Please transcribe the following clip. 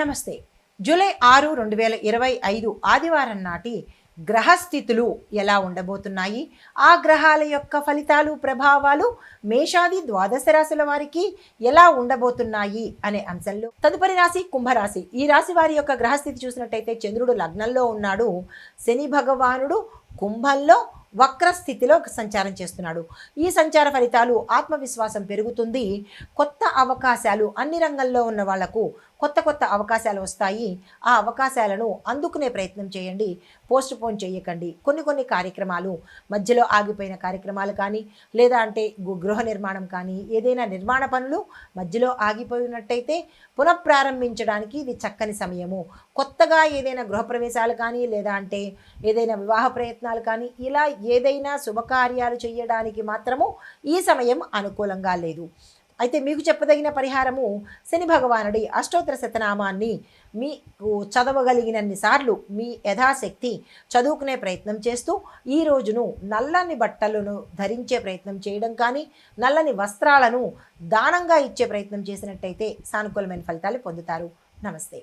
నమస్తే. జూలై ఆరు రెండు వేల ఇరవై ఐదు ఆదివారం నాటి గ్రహస్థితులు ఎలా ఉండబోతున్నాయి? ఆ గ్రహాల యొక్క ఫలితాలు ప్రభావాలు మేషాది ద్వాదశ రాశుల వారికి ఎలా ఉండబోతున్నాయి అనే అంశంలో తదుపరి రాశి కుంభరాశి. ఈ రాశి వారి యొక్క గ్రహస్థితి చూసినట్టయితే చంద్రుడు లగ్నంలో ఉన్నాడు. శని భగవానుడు కుంభంలో వక్ర స్థితిలో సంచారం చేస్తున్నాడు. ఈ సంచార ఫలితాలు ఆత్మవిశ్వాసం పెరుగుతుంది. కొత్త అవకాశాలు అన్ని రంగంలో ఉన్న వాళ్ళకు కొత్త కొత్త అవకాశాలు వస్తాయి. ఆ అవకాశాలను అందుకునే ప్రయత్నం చేయండి. పోస్ట్ పోన్ చేయకండి. కొన్ని కొన్ని కార్యక్రమాలు మధ్యలో ఆగిపోయిన కార్యక్రమాలు కానీ లేదా అంటే గృహ నిర్మాణం కానీ ఏదైనా నిర్మాణ పనులు మధ్యలో ఆగిపోయినట్టయితే పునఃప్రారంభించడానికి ఇది చక్కని సమయము. కొత్తగా ఏదైనా గృహప్రవేశాలు కానీ లేదా అంటే ఏదైనా వివాహ ప్రయత్నాలు కానీ ఇలా ఏదైనా శుభకార్యాలు చేయడానికి మాత్రము ఈ సమయం అనుకూలంగా లేదు. అయితే మీకు చెప్పదగిన పరిహారము శని భగవానుడి అష్టోత్తర శతనామాన్ని మీకు చదవగలిగినన్ని సార్లు మీ యథాశక్తి చదువుకునే ప్రయత్నం చేస్తూ ఈ రోజును నల్లని బట్టలను ధరించే ప్రయత్నం చేయడం కానీ నల్లని వస్త్రాలను దానంగా ఇచ్చే ప్రయత్నం చేసినట్టయితే సానుకూలమైన ఫలితాలు పొందుతారు. నమస్తే.